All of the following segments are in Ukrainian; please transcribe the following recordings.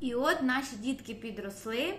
І от наші дітки підросли,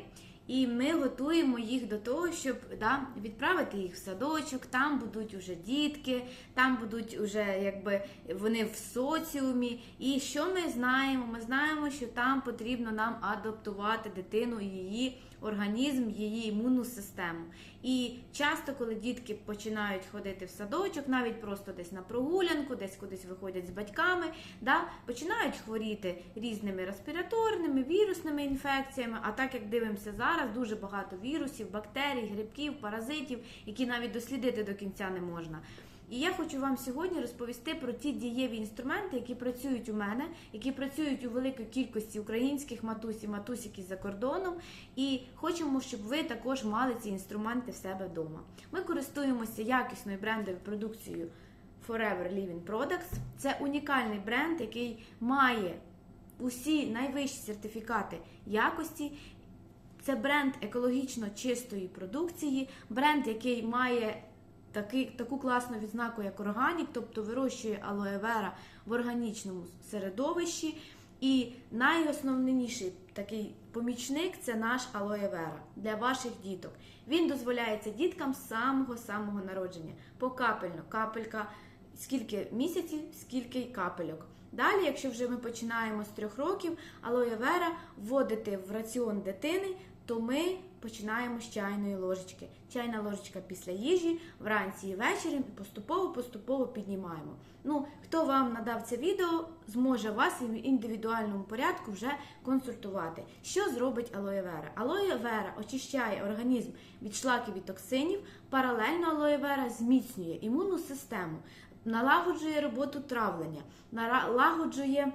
і ми готуємо їх до того, щоб да, відправити їх в садочок. Там будуть уже дітки, там будуть уже якби вони в соціумі. І що ми знаємо? Ми знаємо, що там потрібно нам адаптувати дитину і її організм, її імунну систему. І часто, коли дітки починають ходити в садочок, навіть просто десь на прогулянку, десь кудись виходять з батьками, да, починають хворіти різними респіраторними, вірусними інфекціями. А так як дивимося зараз, дуже багато вірусів, бактерій, грибків, паразитів, які навіть дослідити до кінця не можна. І я хочу вам сьогодні розповісти про ті дієві інструменти, які працюють у мене, які працюють у великій кількості українських матусь і матусь, за кордоном. І хочемо, щоб ви також мали ці інструменти в себе вдома. Ми користуємося якісною брендовою продукцією Forever Living Products. Це унікальний бренд, який має усі найвищі сертифікати якості. Це бренд екологічно чистої продукції, бренд, який має такий, таку класну відзнаку, як органік, тобто вирощує алоевера в органічному середовищі. І найосновніший такий помічник це наш алоевера для ваших діток. Він дозволяється діткам з самого-самого народження. Покапельно, капелька, скільки місяців, скільки капельок. Далі, якщо вже ми починаємо з трьох років, алоевера вводити в раціон дитини, то ми починаємо з чайної ложечки. Чайна ложечка після їжі, вранці і ввечері, і поступово-поступово піднімаємо. Ну, хто вам надав це відео, зможе вас в індивідуальному порядку вже консультувати. Що зробить алоевера? Алоевера очищає організм від шлаків і токсинів, паралельно алоевера зміцнює імунну систему, налагоджує роботу травлення, налагоджує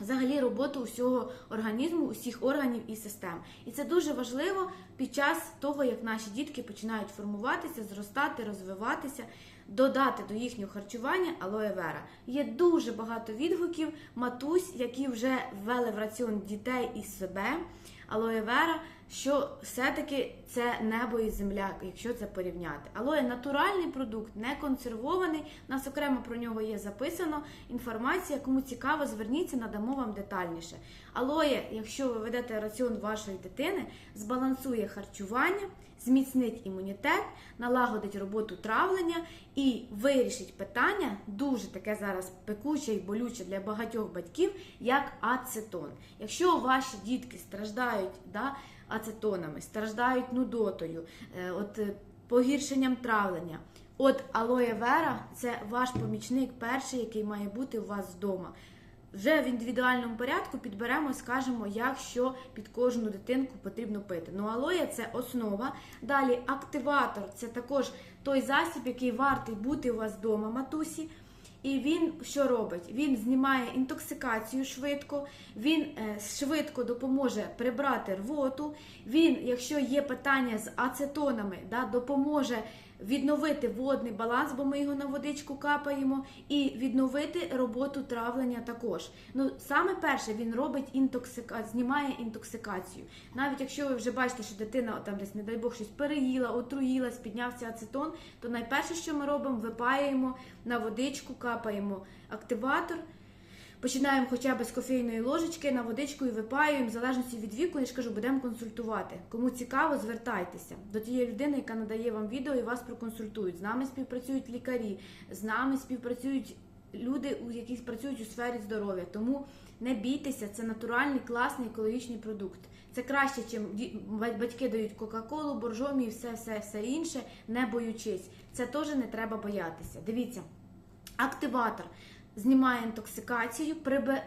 взагалі роботу усього організму, усіх органів і систем. І це дуже важливо під час того, як наші дітки починають формуватися, зростати, розвиватися. Додати до їхнього харчування алоє вера. Є дуже багато відгуків матусь, які вже ввели в раціон дітей і себе алоє вера, що все-таки це небо і земля, якщо це порівняти. Алоє натуральний продукт, не консервований. У нас окремо про нього є записано інформація. Кому цікаво, зверніться, надамо вам детальніше. Алоє, якщо ви ведете раціон вашої дитини, збалансує харчування, зміцнить імунітет, налагодить роботу травлення і вирішить питання, дуже таке зараз пекуче і болюче для багатьох батьків, як ацетон. Якщо ваші дітки страждають да, ацетонами, страждають нудотою, е, от е, погіршенням травлення. От алоє вера це ваш помічник перший, який має бути у вас вдома. Вже в індивідуальному порядку підберемо скажемо, як що під кожну дитинку потрібно пити. Ну, алоє це основа. Далі активатор це також той засіб, який вартий бути у вас вдома, матусі. І він що робить? Він знімає інтоксикацію швидко, він е, швидко допоможе прибрати рвоту. Він, якщо є питання з ацетонами, да, допоможе відновити водний баланс, бо ми його на водичку капаємо, і відновити роботу травлення також. Ну, саме перше він робить інтоксика... знімає інтоксикацію. Навіть якщо ви вже бачите, що дитина там десь, не дай Бог, щось переїла, отруїлась, піднявся ацетон, то найперше, що ми робимо, випаюємо на водичку, капаємо активатор. Починаємо хоча б з кофейної ложечки на водичку і випаюємо, в залежності від віку, я ж кажу, будемо консультувати. Кому цікаво, звертайтеся до тієї людини, яка надає вам відео і вас проконсультують. З нами співпрацюють лікарі, з нами співпрацюють люди, які працюють у сфері здоров'я. Тому не бійтеся, це натуральний, класний екологічний продукт. Це краще, чим батьки дають Кока-Колу, боржомі і все, все, все інше, не боючись. Це теж не треба боятися. Дивіться, активатор знімає інтоксикацію,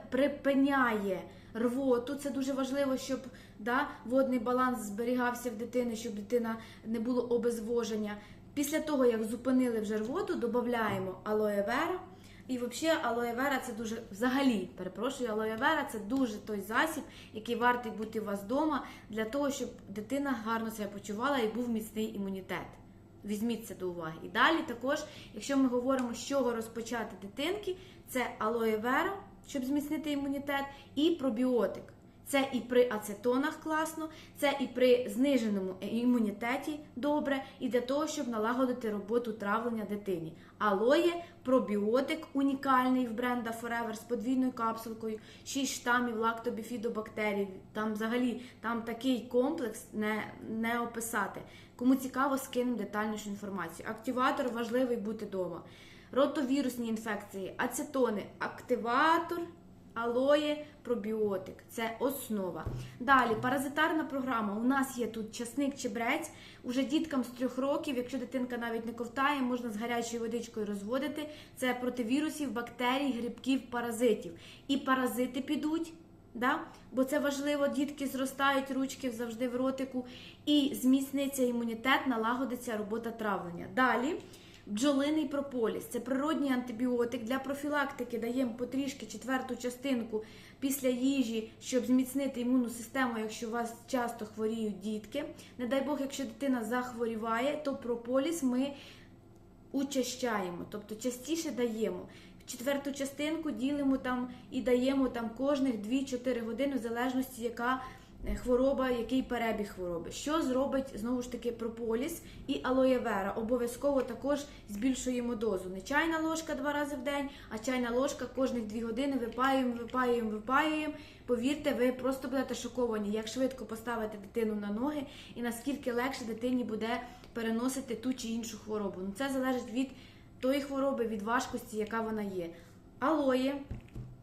припиняє рвоту. Це дуже важливо, щоб да, водний баланс зберігався в дитини, щоб дитина не було обезвоження. Після того, як зупинили вже рвоту, додаємо алоє-вера. І взагалі алоє-вера це дуже взагалі, перепрошую, алоє-вера це дуже той засіб, який вартий бути у вас вдома для того, щоб дитина гарно себе почувала і був міцний імунітет. Візьміть це до уваги. І далі також, якщо ми говоримо, з чого розпочати дитинки, це алоє вера, щоб зміцнити імунітет, і пробіотик. Це і при ацетонах класно, це і при зниженому імунітеті добре, і для того, щоб налагодити роботу травлення дитині. Алоє пробіотик унікальний в бренда Forever з подвійною капсулкою, 6 штамів лактобіфідобактерій. Там взагалі там такий комплекс не, не описати. Кому цікаво, скинемо детальнішу інформацію. Активатор важливий бути вдома. Ротовірусні інфекції, ацетони, активатор. Алоє, пробіотик це основа. Далі паразитарна програма. У нас є тут часник чебрець. Уже діткам з трьох років, якщо дитинка навіть не ковтає, можна з гарячою водичкою розводити. Це проти вірусів, бактерій, грибків, паразитів. І паразити підуть. Да? Бо це важливо, дітки зростають ручки завжди в ротику, і зміцниться імунітет, налагодиться робота травлення. Далі бджолиний прополіс це природній антибіотик для профілактики. Даємо потрішки четверту частинку після їжі, щоб зміцнити імунну систему, якщо у вас часто хворіють дітки. Не дай Бог, якщо дитина захворіває, то прополіс ми учащаємо, тобто частіше даємо. Четверту частинку ділимо там і даємо там кожних 2-4 години, в залежності, яка е, хвороба, який перебіг хвороби. Що зробить знову ж таки прополіс і алоєвера? Обов'язково також збільшуємо дозу. Не чайна ложка два рази в день, а чайна ложка кожних 2 години випаюємо, випаюємо, випаюємо. Повірте, ви просто будете шоковані, як швидко поставити дитину на ноги і наскільки легше дитині буде переносити ту чи іншу хворобу. Ну це залежить від тої хвороби, від важкості, яка вона є. Алоє,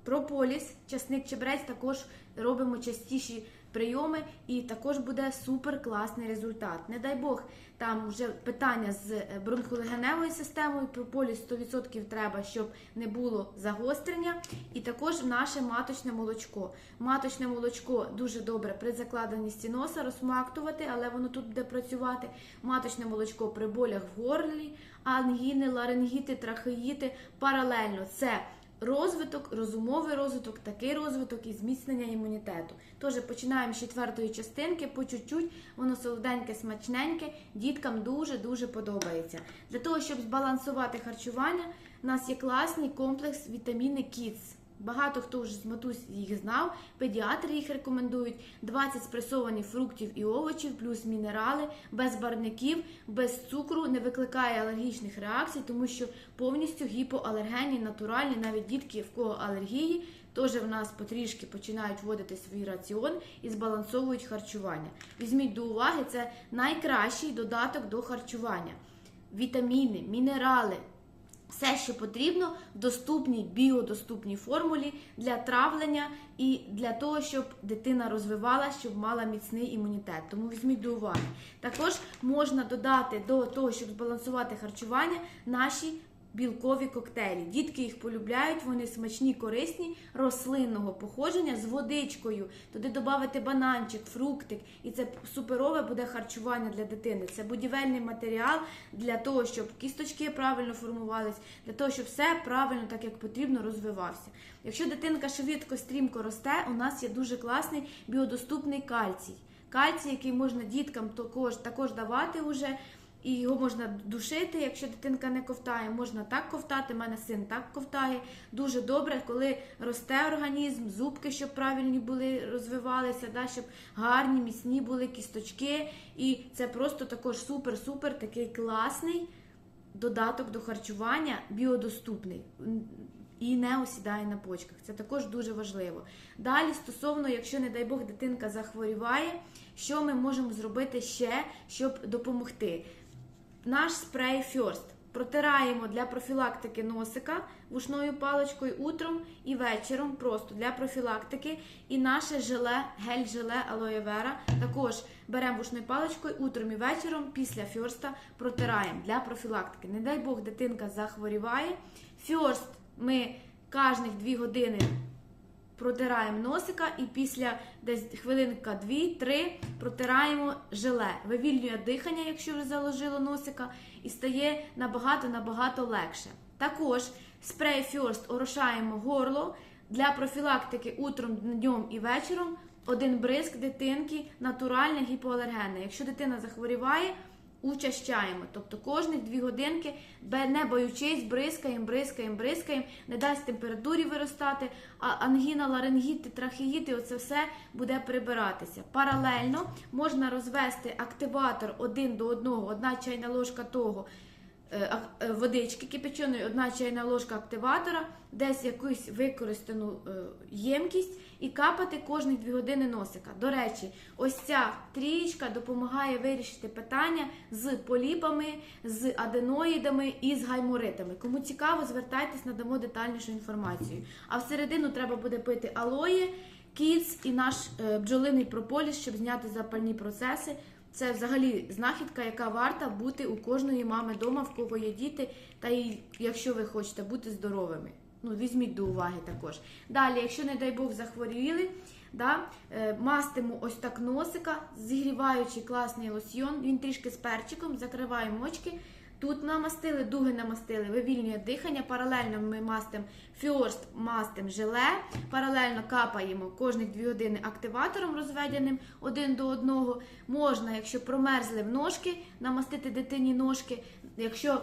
прополіс, часник чебрець також робимо частіші прийоми, і також буде супер класний результат. Не дай Бог, там вже питання з е, бронхолегеневою системою, прополіс 100% треба, щоб не було загострення. І також наше маточне молочко. Маточне молочко дуже добре при закладеності носа розмактувати, але воно тут буде працювати. Маточне молочко при болях в горлі, ангіни, ларингіти, трахеїти паралельно. Це розвиток, розумовий розвиток, такий розвиток і зміцнення імунітету. Тож починаємо з четвертої частинки, по чуть-чуть, воно солоденьке, смачненьке, діткам дуже-дуже подобається. Для того, щоб збалансувати харчування, у нас є класний комплекс вітаміни КІЦ. Багато хто вже з матусь їх знав, педіатри їх рекомендують. 20 спресованих фруктів і овочів, плюс мінерали, без барників, без цукру, не викликає алергічних реакцій, тому що повністю гіпоалергенні, натуральні, навіть дітки, в кого алергії, теж в нас потрішки починають вводити свій раціон і збалансовують харчування. Візьміть до уваги, це найкращий додаток до харчування. Вітаміни, мінерали. Все, що потрібно в доступній біодоступній формулі для травлення і для того, щоб дитина розвивалася, щоб мала міцний імунітет. Тому візьміть до уваги. Також можна додати до того, щоб збалансувати харчування, наші білкові коктейлі. Дітки їх полюбляють, вони смачні, корисні, рослинного походження з водичкою. Туди додати бананчик, фруктик, і це суперове буде харчування для дитини. Це будівельний матеріал для того, щоб кісточки правильно формувались, для того, щоб все правильно, так як потрібно, розвивався. Якщо дитинка швидко, стрімко росте, у нас є дуже класний біодоступний кальцій. Кальцій, який можна діткам також, також давати уже. І його можна душити, якщо дитинка не ковтає, можна так ковтати. У мене син так ковтає. Дуже добре, коли росте організм, зубки, щоб правильні були, розвивалися, да, щоб гарні, міцні були кісточки. І це просто також супер-супер такий класний додаток до харчування, біодоступний. І не осідає на почках. Це також дуже важливо. Далі, стосовно, якщо, не дай Бог, дитинка захворіває, що ми можемо зробити ще, щоб допомогти? Наш спрей First протираємо для профілактики носика вушною паличкою утром і вечором, просто для профілактики. І наше желе, гель-желе алоєвера також беремо вушною паличкою утром і вечором після фьорста протираємо для профілактики. Не дай Бог, дитинка захворіває. Фьорст ми кожних 2 години протираємо носика і після десь хвилинка 2-3 протираємо желе. Вивільнює дихання, якщо вже заложило носика, і стає набагато-набагато легше. Також спрей First орошаємо горло для профілактики утром, днем і вечором. Один бризк дитинки натуральне гіпоалергенне. Якщо дитина захворіває, Учащаємо, тобто кожні дві годинки, не боючись, бризкаємо, бризкаємо, бризкаємо, не дасть температурі виростати, а ангіна, ларингіти, трахеїти, оце все буде прибиратися. Паралельно можна розвести активатор один до одного, одна чайна ложка того, водички кипяченої, одна чайна ложка активатора, десь якусь використану е, ємкість і капати кожні 2 години носика. До речі, ось ця трієчка допомагає вирішити питання з поліпами, з аденоїдами і з гайморитами. Кому цікаво, звертайтесь, надамо детальнішу інформацію. А всередину треба буде пити алої, кіц і наш е, бджолиний прополіс, щоб зняти запальні процеси. Це взагалі знахідка, яка варта бути у кожної мами вдома, в кого є діти, та й якщо ви хочете бути здоровими. Ну, візьміть до уваги також. Далі, якщо, не дай Бог, захворіли, да, е, мастимо ось так носика, зігріваючи класний лосьйон, він трішки з перчиком, закриваємо очки. Тут намастили, дуги намастили, вивільнює дихання. Паралельно ми мастимо фьорст, мастим желе, паралельно капаємо кожні 2 години активатором розведеним один до одного. Можна, якщо промерзли в ножки, намастити дитині ножки. Якщо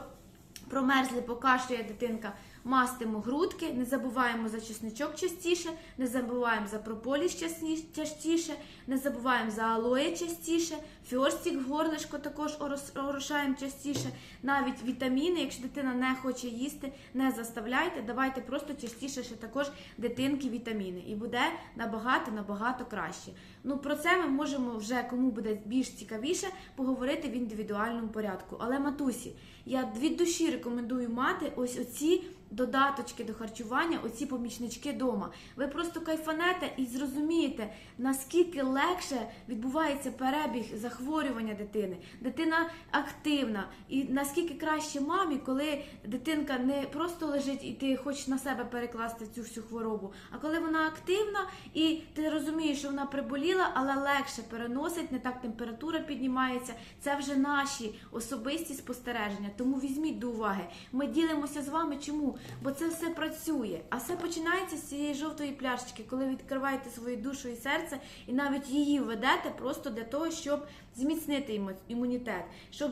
промерзли, покашлює дитинка, мастимо грудки, не забуваємо за чесничок частіше, не забуваємо за прополіс часті- частіше, не забуваємо за алоє частіше, фьорстік в горлишко також орошаємо частіше. Навіть вітаміни, якщо дитина не хоче їсти, не заставляйте, давайте просто частіше ще також дитинки вітаміни. І буде набагато набагато краще. Ну про це ми можемо вже кому буде більш цікавіше поговорити в індивідуальному порядку. Але матусі, я від душі рекомендую мати ось оці додаточки до харчування, оці помічнички дома. Ви просто кайфанете і зрозумієте, наскільки легше відбувається перебіг захворювання дитини. Дитина активна, і наскільки краще мамі, коли дитинка не просто лежить і ти хочеш на себе перекласти цю всю хворобу, а коли вона активна і ти розумієш, що вона приболіла, але легше переносить, не так температура піднімається. Це вже наші особисті спостереження. Тому візьміть до уваги. Ми ділимося з вами. Чому? Бо це все працює. А все починається з цієї жовтої пляшечки, коли відкриваєте свою душу і серце, і навіть її ведете просто для того, щоб зміцнити імунітет, щоб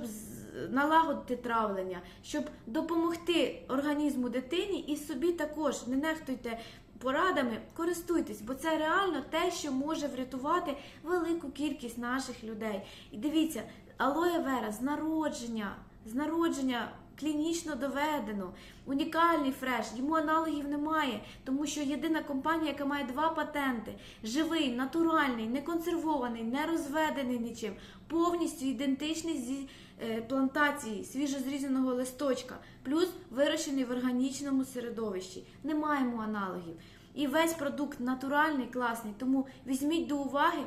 налагодити травлення, щоб допомогти організму дитині і собі також не нехтуйте. Порадами користуйтесь, бо це реально те, що може врятувати велику кількість наших людей. І дивіться, алоє вера з народження, з народження клінічно доведено, унікальний фреш, йому аналогів немає, тому що єдина компанія, яка має два патенти: живий, натуральний, не консервований, не розведений нічим, повністю ідентичний зі е, плантації свіжозрізаного листочка, плюс вирощений в органічному середовищі. Не маємо аналогів. І весь продукт натуральний, класний. Тому візьміть до уваги.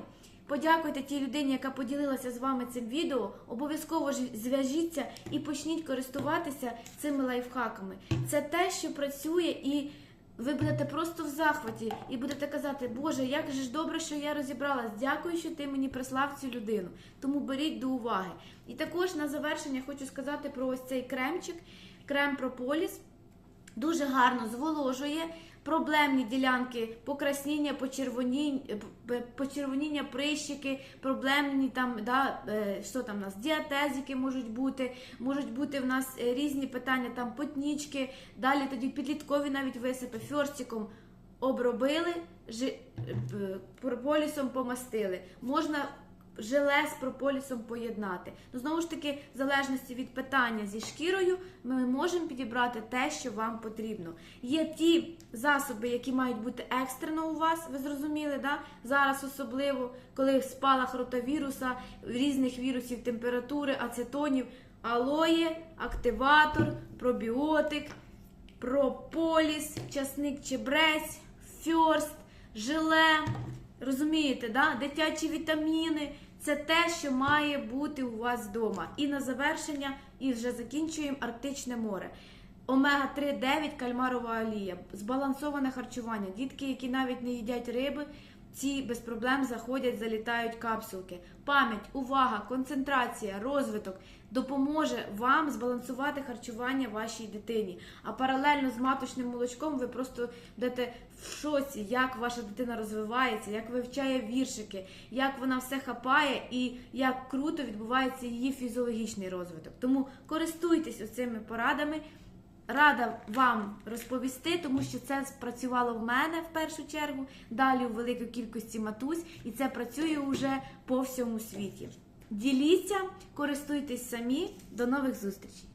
Подякуйте тій людині, яка поділилася з вами цим відео. Обов'язково зв'яжіться і почніть користуватися цими лайфхаками. Це те, що працює, і ви будете просто в захваті і будете казати, Боже, як же ж добре, що я розібралась. Дякую, що ти мені прислав цю людину. Тому беріть до уваги. І також на завершення хочу сказати про ось цей кремчик, крем Прополіс. Дуже гарно зволожує проблемні ділянки покрасніння, почервоніння, почервоніння прищики, проблемні там, да, е, що там у нас, діатезики можуть бути, можуть бути в нас е, різні питання, там потнічки, далі тоді підліткові навіть висипи, фьорстиком обробили, жи, е, прополісом помастили. Можна желе з прополісом поєднати. Ну, знову ж таки, в залежності від питання зі шкірою, ми можемо підібрати те, що вам потрібно. Є ті засоби, які мають бути екстрено у вас, ви зрозуміли, да? зараз особливо, коли спалах ротавіруса, різних вірусів, температури, ацетонів, алоє, активатор, пробіотик, прополіс, часник чебрець, фьорст, желе. Розумієте, да? дитячі вітаміни це те, що має бути у вас вдома. І на завершення, і вже закінчуємо Арктичне море. Омега-3, 9, кальмарова олія, збалансоване харчування. Дітки, які навіть не їдять риби, ці без проблем заходять, залітають капсулки. Пам'ять, увага, концентрація, розвиток допоможе вам збалансувати харчування вашій дитині. А паралельно з маточним молочком ви просто будете в шоці, як ваша дитина розвивається, як вивчає віршики, як вона все хапає і як круто відбувається її фізіологічний розвиток. Тому користуйтесь оцими порадами. Рада вам розповісти, тому що це спрацювало в мене в першу чергу, далі у великій кількості матусь, і це працює уже по всьому світі. Діліться, користуйтесь самі. До нових зустрічей!